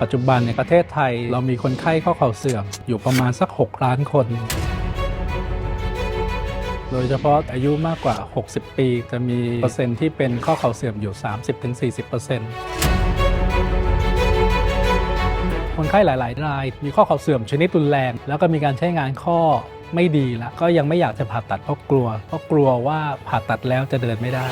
ปัจจุบันในประเทศไทยเรามีคนไข้ข้อเข่าเสื่อมอยู่ประมาณสัก 6 ล้านคน โดยเฉพาะอายุมากกว่า 60 ปี จะมีเปอร์เซ็นต์ที่เป็นข้อเข่าเสื่อมอยู่ 30-40%คนไข้หลาย ๆ ราย มีข้อเข่าเสื่อมชนิดรุนแรง แล้วก็มีการใช้งานข้อไม่ดีแล้วก็ยังไม่อยากจะผ่าตัดเพราะกลัว เพราะกลัวว่าผ่าตัดแล้วจะเดินไม่ได้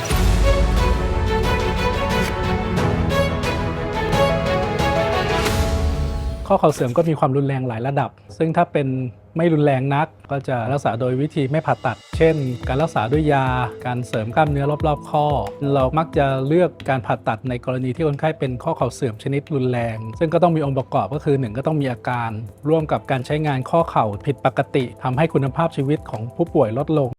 ข้อเข่าเสื่อมก็มีความรุนแรงหลายระดับ ซึ่งถ้าเป็นไม่รุนแรงนักก็จะรักษาโดยวิธีไม่ผ่าตัด เช่น การรักษาด้วยยา การเสริมกล้ามเนื้อรอบๆข้อ เรามักจะเลือกการผ่าตัดในกรณีที่คนไข้เป็นข้อเข่าเสื่อมชนิดรุนแรง ซึ่งก็ต้องมีองค์ประกอบก็คือ 1 ก็ต้องมีอาการ ร่วมกับการใช้งานข้อเข่าผิดปกติทำให้คุณภาพชีวิตของผู้ป่วยลดลง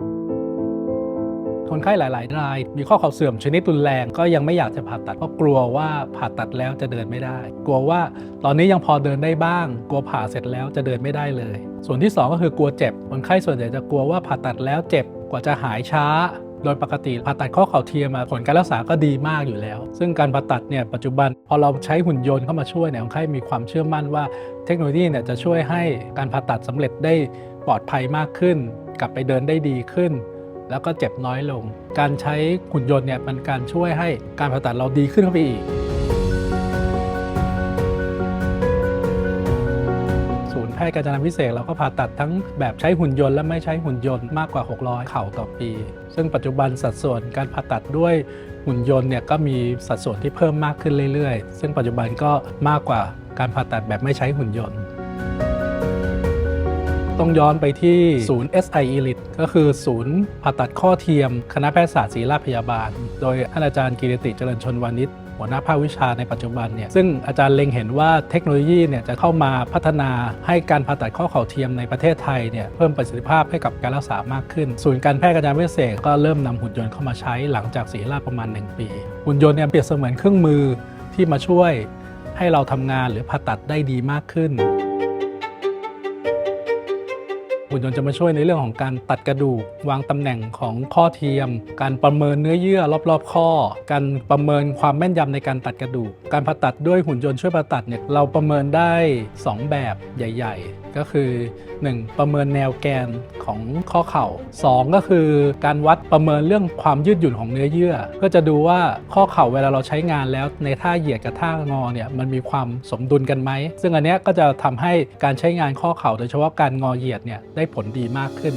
คนไข้หลาย ๆ ราย มีข้อเข่าเสื่อมชนิดรุนแรงก็ยังไม่อยากจะผ่าตัดเพราะกลัวว่าผ่าตัดแล้วจะเดินไม่ได้ กลัวว่าตอนนี้ยังพอเดินได้บ้าง กลัวผ่าเสร็จแล้วจะเดินไม่ได้เลย ส่วนที่ 2 ก็คือกลัวเจ็บคนไข้ส่วนใหญ่จะกลัวว่าผ่าตัดแล้วเจ็บกว่าจะหายช้าโดยปกติผ่าตัดข้อเข่าเทียมอะผลการรักษาก็ดีมากอยู่แล้ว ซึ่งการผ่าตัดเนี่ยปัจจุบันพอเราใช้หุ่นยนต์เข้ามาช่วยเนี่ยคนไข้มีความเชื่อมั่นว่า เทคโนโลยีเนี่ยจะช่วยให้การผ่าตัดสำเร็จได้ปลอดภัยมากขึ้น กลับไปเดินได้ดีขึ้น แล้วก็เจ็บน้อยลง การใช้หุ่นยนต์เนี่ยมันการช่วยให้การผ่าตัดเราดีขึ้นเข้าไปอีก ศูนย์แพทย์การจนาพิเศษเราก็ผ่าตัดทั้งแบบใช้หุ่นยนต์และไม่ใช้หุ่นยนต์มากกว่า 600 เข่าต่อปี ซึ่งปัจจุบันสัดส่วนการผ่าตัดด้วยหุ่นยนต์เนี่ยก็มีสัดส่วนที่เพิ่มมากขึ้นเรื่อยๆ ซึ่งปัจจุบันก็มากกว่าการผ่าตัดแบบไม่ใช้หุ่นยนต์ ต้องย้อนไปที่ศูนย์ SI Elite ก็คือศูนย์ผ่าตัดข้อเทียม คณะแพทยศาสตร์ศิริราชพยาบาล โดยท่านอาจารย์กิรติเจริญชนวานิชหัวหน้าภาควิชาในปัจจุบันเนี่ยซึ่งอาจารย์เล็งเห็นว่าเทคโนโลยีเนี่ยจะเข้ามาพัฒนาให้การผ่าตัดข้อเข่าเทียมในประเทศไทยเนี่ยเพิ่มประสิทธิภาพให้กับการรักษามากขึ้น ศูนย์การแพทย์การจนาพิเศษกก็เริ่มนำหุ่นยนต์เข้ามาใช้หลังจากศิราประมาณ 1 ปี หุ่นยนต์เนี่ยเปรียบเสมือนเครื่องมือที่มาช่วยให้เราทำงานหรือผ่าตัดได้ดีมากขึ้น หุ่นยนต์จะมาช่วยในเรื่องของการตัดกระดูก วางตำแหน่งของข้อเทียม การประเมินเนื้อเยื่อรอบๆ ข้อ การประเมินความแม่นยำในการตัดกระดูก การผ่าตัดด้วยหุ่นยนต์ช่วยผ่าตัดเนี่ยเราประเมินได้ 2 แบบใหญ่ ๆก็คือ 1. ประเมินแนวแกนของข้อเข่า 2 ก็คือการวัดประเมินเรื่องความยืดหยุ่นของเนื้อเยื่อเพื่อจะดูว่าข้อเข่าเวลาเราใช้งานแล้วในท่าเหยียดกับท่างอเนี่ยมันมีความสมดุลกันไหม ซึ่งอันนี้ก็จะทำให้การใช้งานข้อเข่าโดยเฉพาะการงอเหยียดเนี่ยได้ผลดีมากขึ้น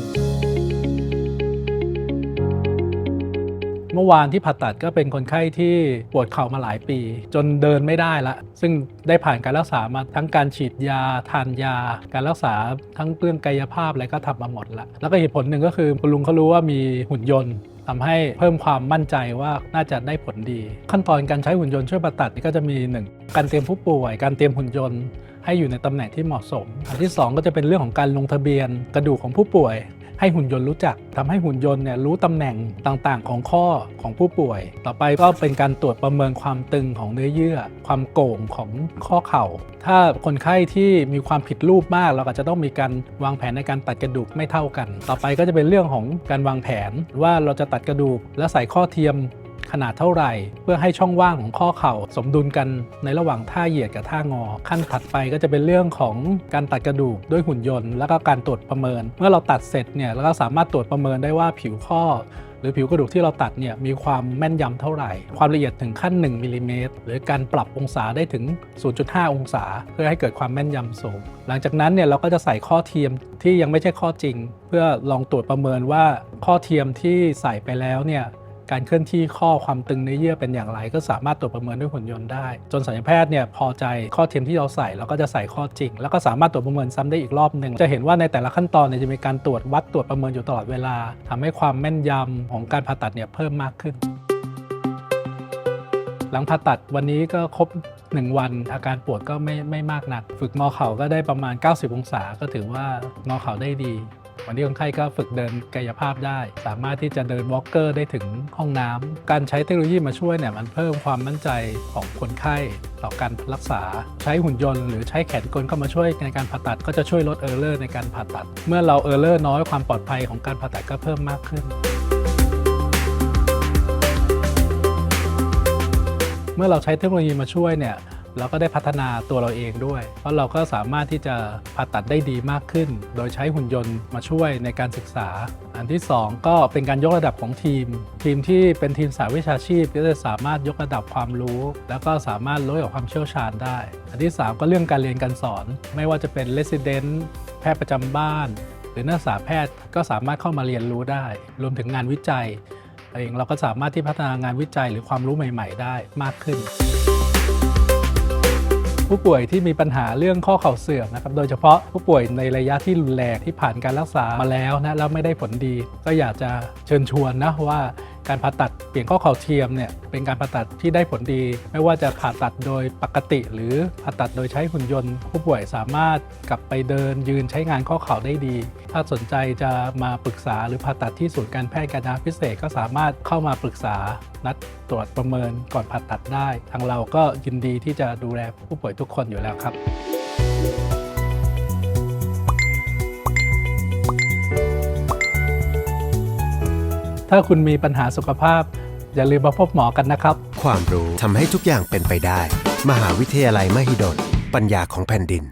เมื่อวานที่ผ่าตัดก็เป็นคนไข้ที่ปวดเข่ามาหลายปี จนเดินไม่ได้ละ ซึ่งได้ผ่านการรักษามาทั้งการฉีดยาทานยา การรักษาทั้งเรื่องกายภาพอะไรก็ทำมาหมดละแล้วก็เหตุผลหนึ่งก็คือคุณลุงเขารู้ว่ามีหุ่นยนต์ทำให้เพิ่มความมั่นใจว่าน่าจะได้ผลดี ขั้นตอนการใช้หุ่นยนต์ช่วยผ่าตัดนี่ก็จะมีหนึ่งการเตรียมผู้ป่วย การเตรียมหุ่นยนต์ให้อยู่ในตำแหน่งที่เหมาะสม อันที่ 2 ก็จะเป็นเรื่องของการลงทะเบียนกระดูกของผู้ป่วย ให้หุ่นยนต์รู้จักทำให้หุ่นยนต์เนี่ยรู้ตำแหน่งต่างๆ ของข้อของผู้ป่วย ต่อไปก็เป็นการตรวจประเมินความตึงของเนื้อเยื่อ ความโก่งของข้อเข่า ถ้าคนไข้ที่มีความผิดรูปมาก เราก็จะต้องมีการวางแผนในการตัดกระดูกไม่เท่ากัน ต่อไปก็จะเป็นเรื่องของการวางแผนว่าเราจะตัดกระดูกและใส่ข้อเทียม ขนาดเท่าไหร่ เพื่อให้ช่องว่างของข้อเข่าสมดุลกันในระหว่างท่าเหยียดกับท่างอ ขั้นถัดไปก็จะเป็นเรื่องของการตัดกระดูกด้วยหุ่นยนต์ แล้วก็การตรวจประเมิน เมื่อเราตัดเสร็จเนี่ยเราก็สามารถตรวจประเมินได้ว่าผิวข้อหรือผิวกระดูกที่เราตัดเนี่ยมีความแม่นยำเท่าไหร่ ความละเอียดถึงขั้น 1มิลลิเมตรหรือการปรับองศาได้ถึง 0.5 องศา เพื่อให้เกิดความแม่นยำสูง หลังจากนั้นเนี่ยเราก็จะใส่ข้อเทียมที่ยังไม่ใช่ข้อจริง เพื่อลองตรวจประเมินว่าข้อเทียมที่ใส่ไปแล้วเนี่ย การเคลื่อนที่ข้อความตึงเนื้อเยื่อเป็นอย่างไร ก็สามารถตรวจประเมินด้วยหุ่นยนต์ได้ จนศัลยแพทย์เนี่ยพอใจข้อเทียมที่เราใส่เราก็จะใส่ข้อจริง แล้วก็สามารถตรวจประเมินซ้ำได้อีกรอบหนึ่งจะเห็นว่าในแต่ละขั้นตอนเนี่ยจะมีการตรวจวัดตรวจประเมินอยู่ตลอดเวลาทำให้ความแม่นยำของการผ่าตัดเนี่ยเพิ่มมากขึ้น หลังผ่าตัดวันนี้ก็ครบ1วันอาการปวดก็ไม่ไม่มากนัก ฝึกงอเข่าก็ได้ประมาณ 90 องศาก็ถือว่างอเข่าได้ดี วันนี้คนไข้ก็ฝึกเดินกายภาพได้ สามารถที่จะเดินวอล์กเกอร์ได้ถึงห้องน้ำการใช้เทคโนโลยีมาช่วยเนี่ยมันเพิ่มความมั่นใจของคนไข้ต่อการรักษา ใช้หุ่นยนต์หรือใช้แขนกลเข้ามาช่วยในการผ่าตัด ก็จะช่วยลดเออร์เลอร์ในการผ่าตัด เมื่อเราเออร์เลอร์น้อยความปลอดภัยของการผ่าตัดก็เพิ่มมากขึ้นเมื่อเราใช้เทคโนโลยีมาช่วยเนี่ย แล้วก็ได้พัฒนาตัวเราเองด้วย เพราะเราก็สามารถที่จะผ่าตัดได้ดีมากขึ้น โดยใช้หุ่นยนต์มาช่วยในการศึกษา อันที่ 2 ก็เป็นการยกระดับของทีม ทีมที่เป็นทีมสายวิชาชีพ ก็จะสามารถยกระดับความรู้ แล้วก็สามารถลดระดับความเชี่ยวชาญได้ อันที่ 3 ก็เรื่องการเรียนการสอน ไม่ว่าจะเป็น resident แพทย์ประจำบ้าน หรือนักศึกษาแพทย์ก็สามารถเข้ามาเรียนรู้ได้ รวมถึงงานวิจัยเองเราก็สามารถที่พัฒนางานวิจัยหรือความรู้ใหม่ ๆ ได้มากขึ้น ผู้ป่วยที่มีปัญหาเรื่องข้อเข่าเสื่อมนะครับโดยเฉพาะผู้ป่วยในระยะที่รุนแรงที่ผ่านการรักษามาแล้วนะแล้วไม่ได้ผลดี ก็อยากจะเชิญชวนนะว่าการผ่าตัด เปลี่ยนข้อเข่าเทียมเนี่ยเป็นการผ่าตัดที่ได้ผลดี ไม่ว่าจะผ่าตัดโดยปกติ หรือผ่าตัดโดยใช้หุ่นยนต์ ผู้ป่วยสามารถกลับไปเดินยืนใช้งานข้อเข่าได้ดี ถ้าสนใจจะมาปรึกษาหรือผ่าตัดที่ศูนย์การแพทย์การนาพิเศษก็สามารถเข้ามาปรึกษานัดตรวจประเมินก่อนผ่าตัดได้ ทางเราก็ยินดีที่จะดูแลผู้ป่วยทุกคนอยู่แล้วครับ ถ้าคุณมีปัญหาสุขภาพ อย่าลืมมาพบหมอกันนะครับ ความรู้ทำให้ทุกอย่างเป็นไปได้ มหาวิทยาลัยมหิดลปัญญาของแผ่นดิน